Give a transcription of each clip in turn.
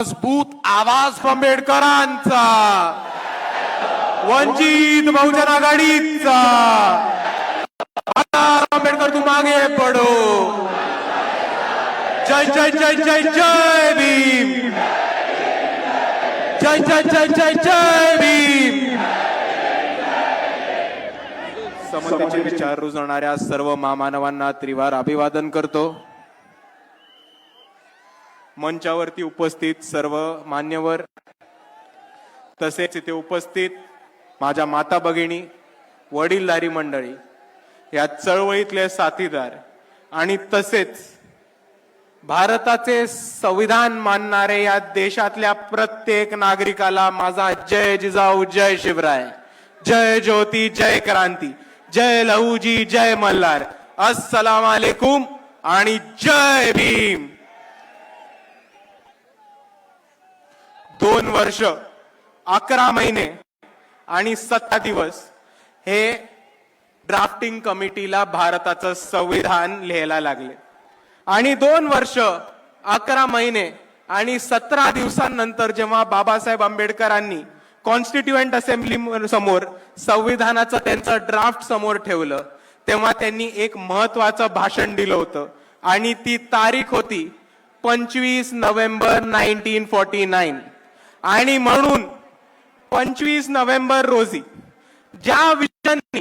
मजबूत आवाज आंबेडकरांचा. वंचित बहुजन आघाडीचा. आंबेडकर तू मागे पडो. जय जय जय जय जय भीम. जय जय जय जय जय भीम. समतेचे विचार रुजवणाऱ्या सर्व मामानवांना त्रिवार अभिवादन करतो. मंचावरती उपस्थित सर्व मान्यवर तसेच इथे उपस्थित माझ्या माता भगिनी वडीलधारी मंडळी या चळवळीतले साथीदार आणि तसेच भारताचे संविधान मानणारे या देशातल्या प्रत्येक नागरिकाला माझा जय जिजाऊ जय शिवराय जय ज्योती जय क्रांती जय लहूजी जय मल्हार अस्सलाम वालेकुम आणि जय भीम. दोन वर्ष अकरा महिने आणि सत्ता दिवस हे ड्राफ्टिंग कमिटीला भारताचं संविधान लिहायला लागले. आणि दोन वर्ष अकरा महिने आणि सतरा दिवसांनंतर जेव्हा बाबासाहेब आंबेडकरांनी कॉन्स्टिट्युएंट असेंब्ली समोर संविधानाचं त्यांचं ड्राफ्ट समोर ठेवलं तेव्हा त्यांनी एक महत्वाचं भाषण दिलं होतं. आणि ती तारीख होती पंचवीस नोव्हेंबर नाईन्टीन फोर्टी नाईन. आणि म्हणून पंचवीस नोव्हेंबर रोजी ज्या विषयांनी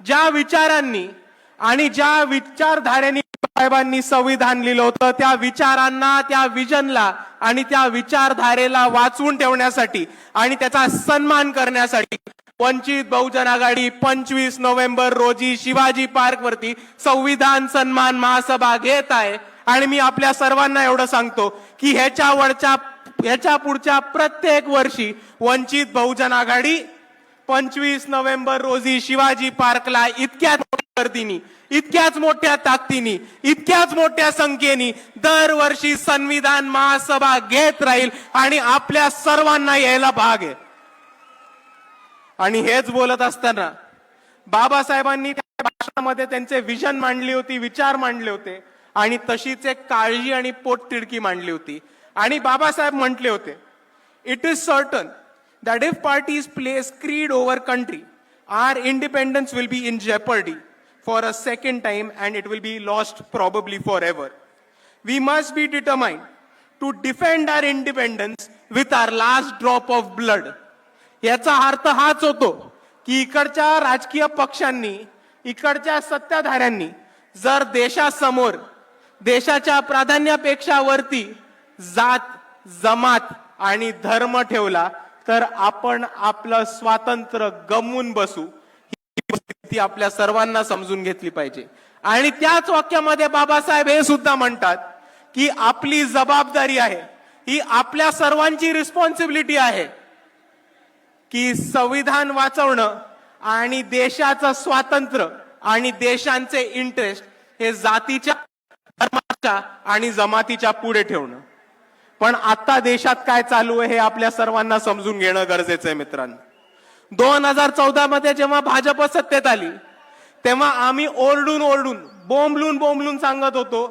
ज्या विचारांनी आणि ज्या विचारधारेने साहेबांनी संविधान लिहिलं होतं त्या विचारांना त्या विजनला आणि त्या विचारधारेला वाचवून ठेवण्यासाठी आणि त्याचा सन्मान करण्यासाठी वंचित बहुजन आघाडी पंचवीस नोव्हेंबर रोजी शिवाजी पार्क वरती संविधान सन्मान महासभा घेत आहे. आणि मी आपल्या सर्वांना एवढं सांगतो की ह्याच्यावरच्या याच्या पुढच्या प्रत्येक वर्षी वंचित बहुजन आघाडी पंचवीस नोव्हेंबर रोजी शिवाजी पार्कला इतक्याच गर्दीनी इतक्याच मोठ्या ताकदीनी इतक्याच मोठ्या संख्येनी दरवर्षी संविधान महासभा घेत राहील आणि आपल्या सर्वांना यायला भाग आहे. आणि हेच बोलत असताना बाबासाहेबांनी त्या भाषणामध्ये त्यांचे विजन मांडली होती विचार मांडले होते. आणि तशीच एक काळजी आणि पोट तिडकी मांडली होती. आणि बाबासाहेब म्हटले होते it is certain that if parties place creed over country our independence will be in jeopardy for a second time and it will be lost probably for ever we must be determined to defend our independence with our last drop of blood याचा अर्थ हाच होतो की इकडच्या राजकीय पक्षांनी इकडच्या सत्ताधाऱ्यांनी जर देशासमोर देशाच्या प्राधान्यापेक्षा वरती जात जमात आणि धर्म ठेवला तर आपण आपलं स्वातंत्र्य गमवून बसू. ही आपल्या सर्वांना समजून घेतली पाहिजे. आणि त्याच वाक्यामध्ये बाबासाहेब हे सुद्धा म्हणतात की आपली जबाबदारी आहे ही आपल्या सर्वांची रिस्पॉन्सिबिलिटी आहे की संविधान वाचवणं आणि देशाचं स्वातंत्र्य आणि देशांचे इंटरेस्ट हे जातीच्या धर्माच्या आणि जमातीच्या पुढे ठेवणं. पण आता देशात काय चालू आहे हे आपल्या सर्वांना समजून घेणं गरजेचं आहे मित्रांनो. दोन हजार चौदा मध्ये जेव्हा भाजप सत्तेत आली तेव्हा आम्ही ओरडून ओरडून बोंबलून बोंबलून सांगत होतो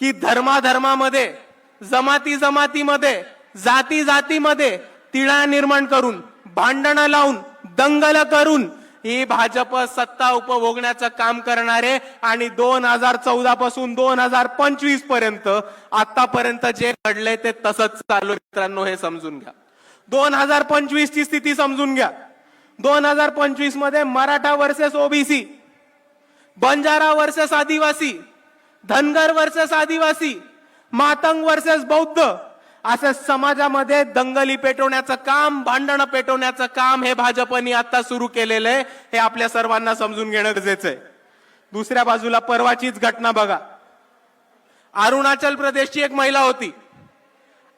की धर्माधर्मामध्ये जमाती जमातीमध्ये जाती जातीमध्ये तिळा निर्माण करून भांडणं लावून दंगल करून ही भाजप सत्ता उपभोगण्याचं काम करणारे आणि दोन हजार चौदा पासून दोन हजार पंचवीसपर्यंत आतापर्यंत जे घडलंय ते तसंच चालू मित्रांनो हे समजून घ्या. दोन हजार पंचवीस ची स्थिती समजून घ्या. दोन हजार पंचवीसमध्ये Maratha versus OBC Banjara versus Adivasi Dhangar versus आदिवासी मातंग वर्सेस बौद्ध असं समाजामध्ये दंगली पेटवण्याचं काम भांडणं पेटवण्याचं काम हे भाजपनी आता सुरू केलेलं आहे. हे आपल्या सर्वांना समजून घेणं गरजेचं आहे. दुसऱ्या बाजूला परवाचीच घटना बघा. अरुणाचल प्रदेशची एक महिला होती.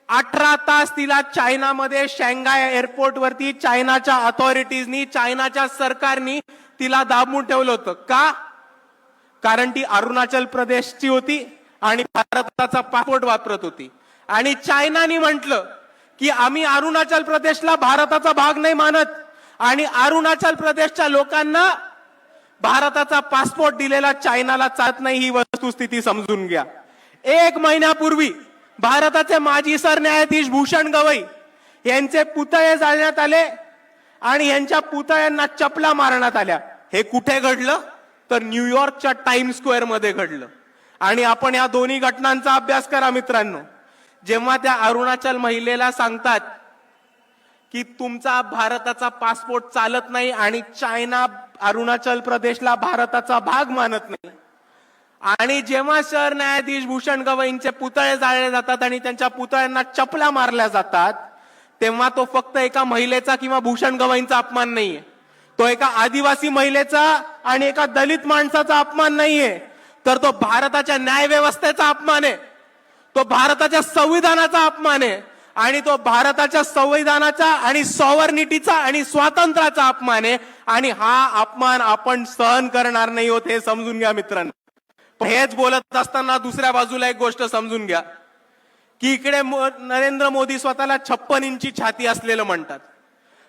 अठरा तास तिला चायनामध्ये शांघाय एअरपोर्ट वरती चायनाच्या अथॉरिटीजनी चायनाच्या सरकारनी तिला दाबून ठेवलं होतं. का? कारण ती अरुणाचल प्रदेशची होती आणि भारताचा पासपोर्ट वापरत होती. आणि चायनानी म्हटलं की आम्ही अरुणाचल प्रदेशला भारताचा भाग नाही मानत आणि अरुणाचल प्रदेशच्या लोकांना भारताचा पासपोर्ट दिलेला चायनाला चालत नाही ही वस्तुस्थिती समजून घ्या. एक महिन्यापूर्वी भारताचे माजी सरन्यायाधीश भूषण गवई यांचे पुतळे जाळण्यात आले आणि यांच्या पुतळ्यांना चपला मारण्यात आल्या. हे कुठे घडलं? तर न्यूयॉर्कच्या टाइम स्क्वेअरमध्ये घडलं. आणि आपण या दोन्ही घटनांचा अभ्यास करा मित्रांनो. जेव्हा त्या अरुणाचल महिलेला सांगतात की तुमचा भारताचा पासपोर्ट चालत नाही आणि चायना अरुणाचल प्रदेशला भारताचा भाग मानत नाही. आणि जेव्हा सरन्यायाधीश भूषण गवईंचे पुतळे जाळले जातात आणि त्यांच्या पुतळ्यांना चपला मारल्या जातात तेव्हा तो फक्त एका महिलेचा किंवा भूषण गवईंचा अपमान नाहीये. तो एका आदिवासी महिलेचा आणि एका दलित माणसाचा अपमान नाहीये. तर तो भारताच्या न्याय व्यवस्थेचा अपमान आहे. तो भारताच्या संविधानाचा अपमान आहे. आणि तो भारताच्या संविधानाचा आणि सॉवर्निटीचा आणि स्वातंत्र्याचा अपमान आहे. आणि हा अपमान आपण सहन करणार नाही होत हे समजून घ्या मित्रांनो. हेच बोलत असताना दुसऱ्या बाजूला एक गोष्ट समजून घ्या. की इकडे नरेंद्र मोदी स्वतःला छप्पन इंची छाती असलेलं म्हणतात.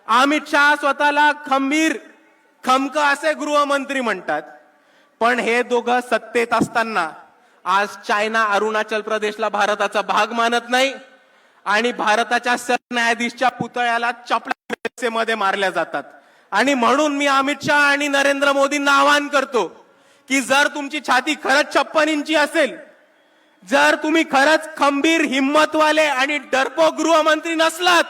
अमित शहा स्वतःला खंबीर खमक असे गृहमंत्री म्हणतात. पण हे दोघं सत्तेत असताना आज चायना अरुणाचल प्रदेशला भारताचा भाग मानत नाही आणि भारताच्या सरन्यायाधीशच्या पुतळ्याला चपला मध्ये मारल्या जातात. आणि म्हणून मी अमित शहा आणि नरेंद्र मोदींना आवाहन करतो की जर तुमची छाती खरंच छप्पन इंची असेल जर तुम्ही खरंच खंबीर हिम्मतवाले आणि डरपो गृहमंत्री नसलात